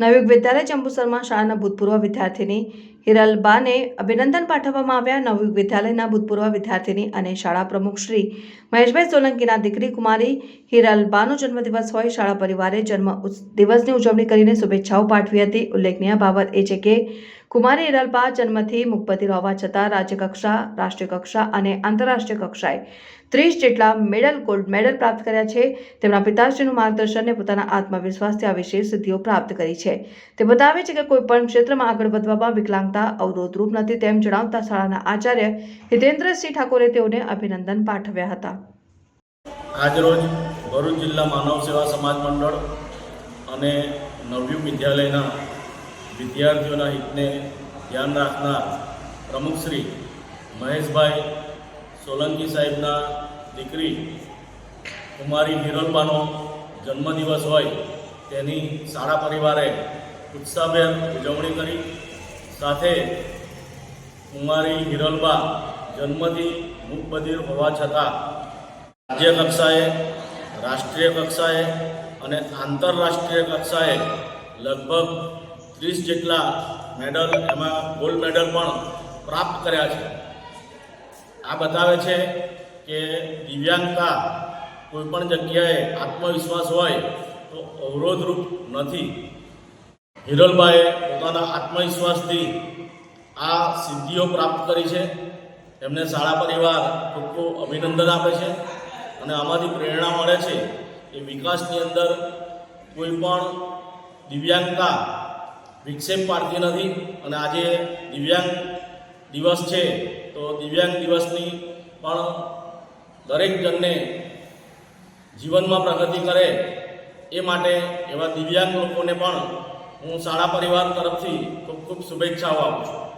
નવયુગ વિદ્યાલય ચંબુસરમાં શાળાના ભૂતપૂર્વ વિદ્યાર્થીની હિરલબાને અભિનંદન પાઠવવામાં આવ્યા. નવયુગ વિદ્યાલયના ભૂતપૂર્વ વિદ્યાર્થીની અને શાળા પ્રમુખ શ્રી મહેશભાઈ સોલંકીના દીકરી કુમારી હિરલબાનો જન્મદિવસ હોય. શાળા પરિવારે જન્મ દિવસની ઉજવણી કરીને શુભેચ્છાઓ પાઠવી હતી. ઉલ્લેખનીય બાબત એ છે કે કુમારી હિરલબા જન્મથી મુખપતિ હોવા છતાં રાજ્યકક્ષા રાષ્ટ્રીય કક્ષા અને આંતરરાષ્ટ્રીય કક્ષાએ ત્રીસ જેટલા મેડલ ગોલ્ડ મેડલ પ્રાપ્ત કર્યા છે. તેમના પિતાશ્રીનું માર્ગદર્શનને પોતાના આત્મવિશ્વાસથી આ વિશેષ સિદ્ધિઓ પ્રાપ્ત કરી છે. તે બતાવે છે કે કોઈપણ ક્ષેત્રમાં આગળ વધવામાં વિકલાંગતા અવરોધરૂપ નથી. તેમ જણાવતા શાળાના આચાર્ય હિતેન્દ્રસિંહ ઠાકોરે તેઓને અભિનંદન પાઠવ્યા હતા. આજરોજ ભરૂચ જિલ્લા માનવ સેવા સમાજ મંડળ અને નવયુગ વિદ્યાલયના વિદ્યાર્થીઓના હિતને ધ્યાન રાખનાર પ્રમુખશ્રી મહેશભાઈ સોલંકી સાહેબના દીકરી કુમારી હિરલબાનો જન્મદિવસ હોય તેની શાળા પરિવારે ઉત્સાહભેર ઉજવણી કરી. સાથે કુમારી હિરલબા જન્મથી મૂકબધિર હોવા છતાં રાજ્ય કક્ષાએ, રાષ્ટ્રીય કક્ષાએ અને આંતરરાષ્ટ્રીય કક્ષાએ લગભગ ત્રીસ જેટલા મેડલ, એમાં ગોલ્ડ મેડલ પણ પ્રાપ્ત કર્યા છે. આ બતાવે છે કે દિવ્યાંગતા કોઈપણ જગ્યાએ આત્મવિશ્વાસ હોય તો અવરોધરૂપ નથી. હિરલબાએ પોતાના આત્મવિશ્વાસથી આ સિદ્ધિઓ પ્રાપ્ત કરી છે. એમને શાળા પરિવાર ખૂબ ખૂબ અભિનંદન આપે છે અને આમાંથી પ્રેરણા મળે છે કે વિકાસની અંદર કોઈ પણ દિવ્યાંગતા વિક્ષેપ પાડતી નથી અને આજે દિવ્યાંગ દિવસ છે તો દિવ્યાંગ દિવસની પણ દરેક જણને જીવનમાં પ્રગતિ કરે એ માટે એવા દિવ્યાંગ લોકોને પણ હું શાળા પરિવાર તરફથી ખૂબ ખૂબ શુભેચ્છાઓ આપું છું.